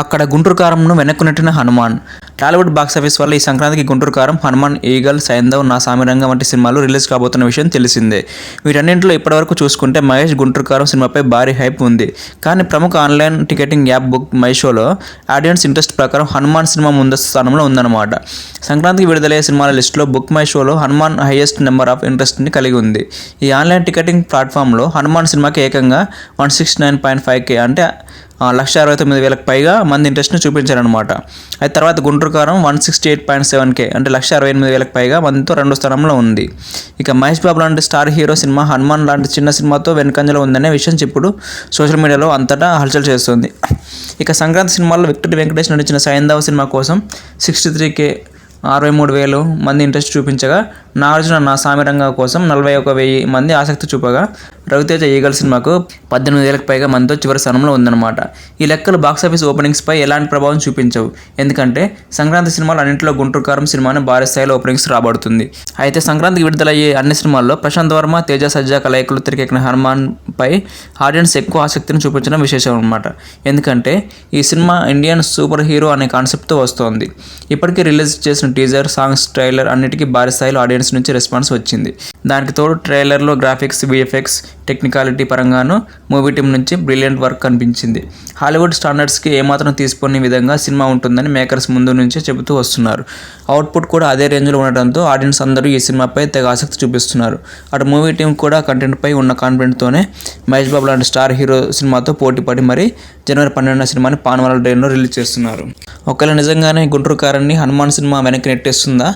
అక్కడ గుంటూరు కారంను వెనక్కు నెట్టిన హనుమాన్. టాలీవుడ్ బాక్స్ ఆఫీస్ వల్ల ఈ సంక్రాంతికి గుంటూరు కారం హనుమాన్ ఈగల్ సైందవ్ నా సామిరంగ వంటి సినిమాలు రిలీజ్ కాబోతున్న విషయం తెలిసిందే. వీటన్నింటిలో ఇప్పటివరకు చూసుకుంటే మహేష్ గుంటూరు కారం సినిమాపై భారీ హైప్ ఉంది. కానీ ప్రముఖ ఆన్లైన్ టికెటింగ్ యాప్ బుక్ మైషోలో ఆడియన్స్ ఇంట్రెస్ట్ ప్రకారం హనుమాన్ సినిమా ముందస్తు స్థానంలో ఉందన్నమాట. సంక్రాంతికి విడుదలయ్యే సినిమాల లిస్టులో బుక్ మై షోలో హనుమాన్ హైయెస్ట్ నెంబర్ ఆఫ్ ఇంట్రెస్ట్ని కలిగి ఉంది. ఈ ఆన్లైన్ టికెటింగ్ ప్లాట్ఫామ్లో హనుమాన్ సినిమాకి ఏకంగా one six nine point five K అంటే లక్ష అరవై తొమ్మిది వేలకు పైగా మంది ఇంట్రెస్ట్ని చూపించారనమాట అయితే తర్వాత Guntur Kaaram one sixty eight point seven K అంటే లక్ష అరవై ఎనిమిది వేలకు పైగా మందితో రెండో స్థానంలో ఉంది. ఇక మహేష్ బాబు లాంటి స్టార్ హీరో సినిమా హనుమాన్ లాంటి చిన్న సినిమాతో వెనుకంజలో ఉందనే విషయం ఇప్పుడు సోషల్ మీడియాలో అంతటా హల్చల్ చేస్తుంది. ఇక సంక్రాంతి సినిమాలో విక్టరీ వెంకటేష్ నటించిన సైందవ సినిమా కోసం సిక్స్టీ త్రీ కే అరవై మూడు వేలు మంది ఇంట్రెస్ట్ చూపించగా నాగార్జున నా సామిరంగ కోసం నలభై ఒక వెయ్యి మంది ఆసక్తి చూపగా రవితేజ ఈగల్ సినిమాకు పద్దెనిమిది వేలకు పైగా మనతో చివరి స్థానంలో ఉందన్నమాట. ఈ లెక్కలు బాక్సాఫీస్ ఓపెనింగ్స్పై ఎలాంటి ప్రభావం చూపించవు. ఎందుకంటే సంక్రాంతి సినిమాలు అన్నింటిలో గుంటూరు కారం సినిమాని భారీ స్థాయిలో ఓపెనింగ్స్ రాబడుతుంది. అయితే సంక్రాంతికి విడుదలయ్యే అన్ని సినిమాల్లో ప్రశాంత్ వర్మ తేజ సజ్జా కలయికలు తెరకెక్కిన హనుమాన్ పై ఆడియన్స్ ఎక్కువ ఆసక్తిని చూపించడం విశేషం అనమాట ఎందుకంటే ఈ సినిమా ఇండియన్ సూపర్ హీరో అనే కాన్సెప్ట్తో వస్తోంది. ఇప్పటికే రిలీజ్ చేసిన టీజర్ సాంగ్స్ ట్రైలర్ అన్నిటికీ భారీ స్థాయిలో ఆడియన్స్ నుంచి రెస్పాన్స్ వచ్చింది. దానికి తోడు ట్రైలర్లో గ్రాఫిక్స్ విఎఫ్ఎక్స్ టెక్నికాలిటీ పరంగాను మూవీ టీం నుంచి బ్రిలియంట్ వర్క్ కనిపించింది. హాలీవుడ్ స్టాండర్డ్స్కి ఏమాత్రం తీసుకునే విధంగా సినిమా ఉంటుందని మేకర్స్ ముందు నుంచే చెబుతూ వస్తున్నారు. అవుట్పుట్ కూడా అదే రేంజ్లో ఉండటంతో ఆడియన్స్ అందరూ ఈ సినిమాపై తెగ ఆసక్తి చూపిస్తున్నారు. అటు మూవీ టీం కూడా కంటెంట్పై ఉన్న కాన్ఫిడెంట్తోనే మహేష్ బాబు లాంటి స్టార్ హీరో సినిమాతో పోటీ పడి మరీ జనవరి పన్నెండున సినిమాని పానవాల ట్రైన్లో రిలీజ్ చేస్తున్నారు. ఒకవేళ నిజంగానే గుంటూరు కారాన్ని హనుమాన్ సినిమా వెనక్కి నెట్టేస్తుందా?